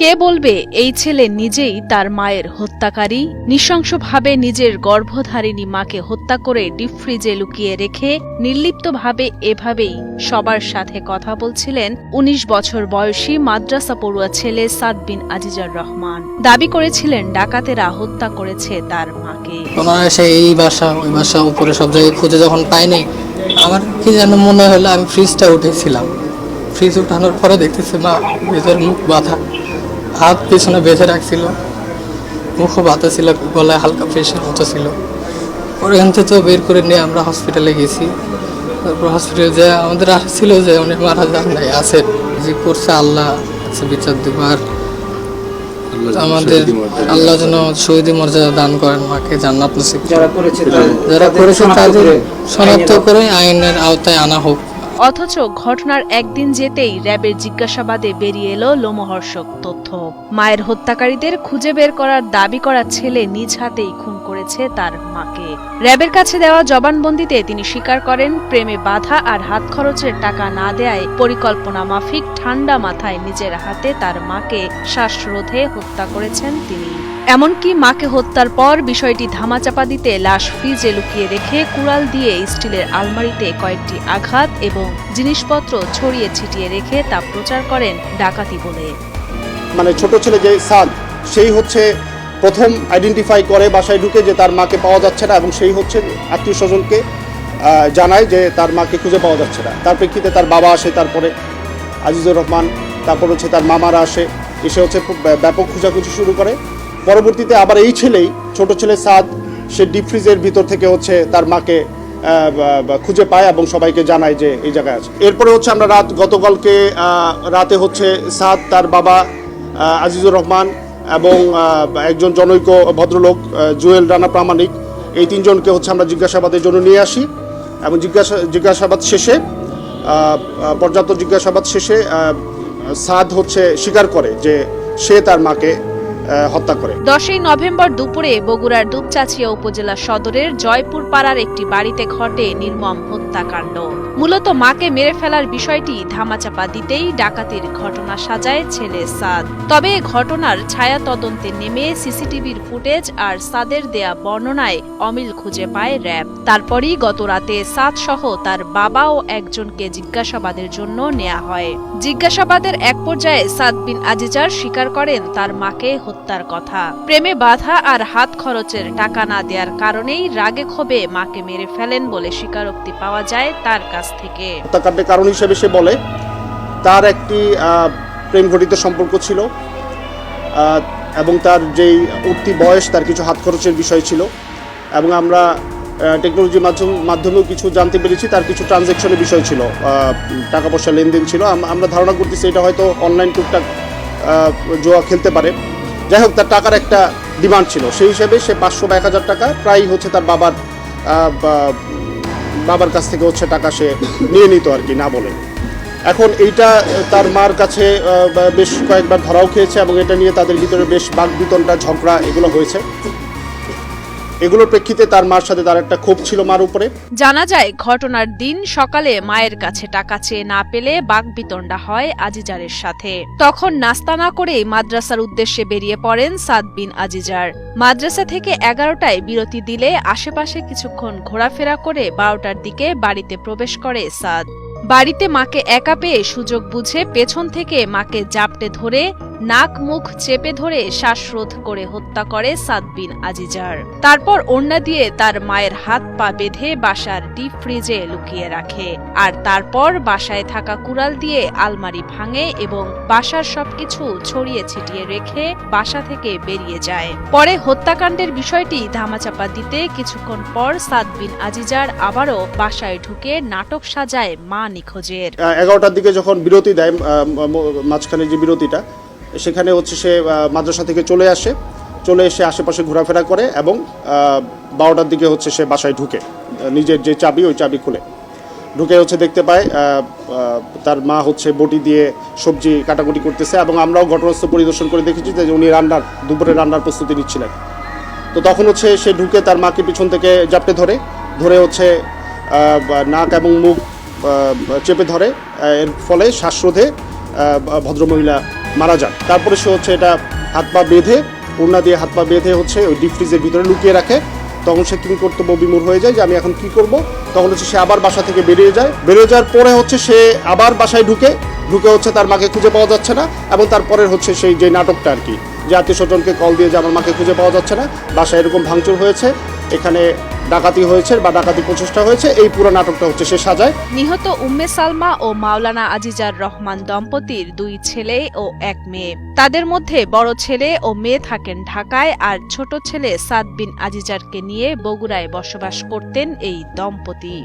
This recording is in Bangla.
কে বলবে, এই ছেলে নিজেই তার মায়ের হত্যাকারী, নৃশংসভাবে নিজের গর্ভধারিণী মাকে হত্যা করে ডিপ ফ্রিজে লুকিয়ে রেখে নির্লিপ্তভাবে এভাবেই সবার সাথে কথা বলছিলেন ১৯ বছর বয়সী মাদ্রাসা পড়ুয়া ছেলে সাদ বিন আজিজার রহমান। দাবি করেছিলেন, ডাকাতেরা হত্যা করেছে তার মাকে। এই বাসা, ওই বাসা উপরে সব জায়গায় খুঁজে যখন পাইনি, আমার কি যেন মনে হলো আমি ফ্রিজটা উঠেছিলাম। ফ্রিজ উঠানোর পরে দেখতেছি, মা, ভেতর মুখ বাঁধা। হাত পেছনে বেঁধে রাখছিল মুখও বাতা ছিল গলায় হালকা প্রেশার মতো ছিল। ওখান থেকে বের করে নিয়ে আমরা হসপিটালে গেছি। তারপর হসপিটালে যে আমাদের আশা ছিল যে উনি মারা যান নাই আছেন যে করছে আল্লাহ আছে বিচার দেবার। আমাদের আল্লাহ যেন শহীদ মর্যাদা দান করেন মাকে জান্নাত নসিব যারা করেছে তাদের- যারা তাদের করেছে শনাক্ত করে আইনের আওতায় আনা হোক। অথচ ঘটনার একদিন যেতেই র্যাবের জিজ্ঞাসাবাদে বেরিয়ে এলো লোমহর্ষক তথ্য। মায়ের হত্যাকারীদের খুঁজে বের করার দাবি করা ছেলে নিজ হাতেই খুন করেছে তার মাকে। র্যাবের কাছে দেওয়া জবানবন্দিতে তিনি স্বীকার করেন, প্রেমে বাধা আর হাত খরচের টাকা না দেয়ায় পরিকল্পনা মাফিক ঠান্ডা মাথায় নিজের হাতে তার মাকে শ্বাসরোধে হত্যা করেছেন তিনি। এমনকি মাকে হত্যার পর বিষয়টি ধামাচাপা দিতে লাশ ফ্রিজে লুকিয়ে রেখে কুড়াল দিয়ে স্টিলের আলমারিতে কয়েকটি আঘাত এবং জিনিসপত্র ছড়িয়ে ছিটিয়ে রেখে তা প্রচার করেন ডাকাতি বলে। মানে ছোট ছেলে যে সাদ, সেই হচ্ছে প্রথম আইডেন্টিফাই করে বাসায় ঢুকে যে তার মাকে পাওয়া যাচ্ছে না এবং সেই হচ্ছে আত্মীয় স্বজনকে জানায় যে তার মাকে খুঁজে পাওয়া যাচ্ছে না। তার প্রেক্ষিতে তার বাবা আসে, তারপরে আজিজুর রহমান, তারপর হচ্ছে তার মামারা আসে, এসে হচ্ছে ব্যাপক খোঁজাখুঁজি শুরু করে। পরবর্তীতে আবার এই ছেলেই, ছোট ছেলে সাদ, সে ডিপ ফ্রিজের ভিতর থেকে হচ্ছে তার মাকে খুঁজে পায় এবং সবাইকে জানায় যে এই জায়গায় আছে। এরপরে হচ্ছে আমরা রাত, গতকালকে রাতে হচ্ছে সাদ, তার বাবা আজিজুর রহমান এবং একজন জনৈক ভদ্রলোক জুয়েল রানা প্রামাণিক, এই তিনজনকে হচ্ছে আমরা জিজ্ঞাসাবাদের জন্য নিয়ে আসি এবং জিজ্ঞাসা, জিজ্ঞাসাবাদ শেষে পর্যাপ্ত জিজ্ঞাসাবাদ শেষে সাদ হচ্ছে স্বীকার করে যে সে তার মাকে হত্যা করে। দশই নভেম্বর দুপুরে বগুড়ার দুপচাচিয়া উপজেলা সদরের জয়পুর পাড়ার একটি বাড়িতে ঘটে নির্মম হত্যাকাণ্ড। মূলত মাকে মেরে ফেলার বিষয়টি ধামাচাপা দিতেই ডাকাতির ঘটনা সাজায় ছেলে সাদ। তবে ঘটনার ছায়া তদন্তে নেমে সিসিটিভির ফুটেজ আর সাদের দেয়া বর্ণনায় অমিল খুঁজে পায় র্যাব। তারপরই গত রাতে সাদ সহ তার বাবা ও একজনকে জিজ্ঞাসাবাদের জন্য নেওয়া হয়। জিজ্ঞাসাবাদের এক পর্যায়ে সাদ বিন আজিজার স্বীকার করেন তার মাকে হত্যার কথা। প্রেমে বাধা আর হাত খরচের টাকা না দেওয়ার কারণেই রাগে ক্ষোভে মাকে মেরে ফেলেন বলে স্বীকারোক্তি পাওয়া যায় তার কাছ থেকে। হত্যাকাণ্ডের কারণ হিসেবে সে বলে, তার একটি প্রেম ঘটিত সম্পর্ক ছিল এবং তার যেই উঠতি বয়স, তার কিছু হাত খরচের বিষয় ছিল, এবং আমরা টেকনোলজির মাধ্যম, মাধ্যমেও কিছু জানতে পেরেছি, তার কিছু ট্রানজ্যাকশনের বিষয় ছিল টাকা পয়সা লেনদেন ছিল। আমরা ধারণা করতেছি এটা হয়তো অনলাইন টুকটাক জোয়া খেলতে পারে। যাই হোক, তার টাকার একটা ডিমান্ড ছিল। সেই হিসেবে সে পাঁচশো বা এক হাজার টাকা প্রায় হচ্ছে তার বাবার বাবার কাছ থেকে হচ্ছে টাকা সে নিয়ে নিত আর কি, না বলে। এখন এইটা তার মার কাছে বেশ কয়েকবার ধরাও খেয়েছে এবং এটা নিয়ে তাদের ভিতরে বেশ বাঘ বিতনটা ঝগড়া এগুলো হয়েছে। এগুলোর প্রেক্ষিতে তার মার সাথে তার একটা ক্ষোভ ছিল মার উপরে। জানা যায়, ঘটনার দিন সকালে মায়ের কাছে টাকা চেয়ে না পেলে বাগবিতণ্ডা হয় আজিজারের সাথে। তখন নাস্তা না করেই মাদ্রাসার উদ্দেশ্যে বেরিয়ে পড়েন সাদ বিন আজিজার। মাদ্রাসা থেকে এগারোটায় বিরতি দিলে আশেপাশে কিছুক্ষণ ঘোরাফেরা করে বারোটার দিকে বাড়িতে প্রবেশ করে সাদ। বাড়িতে মাকে একা পেয়ে সুযোগ বুঝে পেছন থেকে মাকে জাপটে ধরে নাক মুখ চেপে ধরে শ্বাসরোধ করে হত্যা করে সাদ বিন আজিজার। তারপর ওড়না দিয়ে তার মায়ের হাত পা বেঁধে বাসার ডিপ ফ্রিজে লুকিয়ে রাখে। আর তারপর বাসায় থাকা কুড়াল দিয়ে আলমারি ভাঙে এবং বাসার সবকিছু ছড়িয়ে ছিটিয়ে রেখে বাসা থেকে বেরিয়ে যায়। পরে হত্যাকাণ্ডের বিষয়টি ধামাচাপা দিতে কিছুক্ষণ পর সাদ বিন আজিজার আবারও বাসায় ঢুকে নাটক সাজায় মা নিখোঁজের। এগারোটার দিকে যখন বিরতি দেয় মাঝখানে যে বিরতিটা সেখানে হচ্ছে সে মাদ্রাসা থেকে চলে আসে। চলে এসে আশেপাশে ঘোরাফেরা করে এবং বারোটার দিকে হচ্ছে সে বাসায় ঢুকে। নিজের যে চাবি, ওই চাবি খুলে। ঢুকে হচ্ছে দেখতে পায় তার মা হচ্ছে বটি দিয়ে সবজি কাটাকুটি করতেছে এবং আমরাও ঘটনাস্থল পরিদর্শন করে দেখেছি যে উনি রান্নার, দুপুরে রান্নার প্রস্তুতি নিচ্ছিলেন। তো তখন হচ্ছে সে ঢুকে তার মাকে পিছন থেকে জাপটে ধরে ধরে হচ্ছে নাক এবং মুখ চেপে ধরে এর ফলে শ্বাসরোধে ভদ্রমহিলা মারা যান। তারপরে সে হচ্ছে এটা হাত পা বেঁধে, ওড়না দিয়ে হাত পা বেঁধে হচ্ছে ওই ডিপ ফ্রিজের ভিতরে লুকিয়ে রাখে। তখন সে কিং কর্তব্য বিমূর হয়ে যায় যে আমি এখন কি করব? তখন হচ্ছে সে আবার বাসা থেকে বেরিয়ে যায়। বেরিয়ে যাওয়ার পরে হচ্ছে সে আবার বাসায় ঢুকে ঢুকে হচ্ছে তার মাকে খুঁজে পাওয়া যাচ্ছে না এবং তারপরে হচ্ছে সেই যে নাটকটা আর কি, যে আত্মীয় স্বজনকে কল দিয়ে যে আমার মাকে খুঁজে পাওয়া যাচ্ছে না, বাসায় এরকম ভাঙচুর হয়েছে। এখানে ডাকাতি হয়েছে বা ডাকাতি প্রচেষ্টা হয়েছে। এই পুরো নাটকটা হচ্ছে সে সাজায়। নিহত উম্মে সালমা ও মাওলানা আজিজার রহমান দম্পতির দুই ছেলে ও এক মেয়ে। তাদের মধ্যে বড় ছেলে ও মেয়ে থাকেন ঢাকায় আর ছোট ছেলে সাদ বিন আজিজারকে নিয়ে বগুড়ায় বসবাস করতেন এই দম্পতি।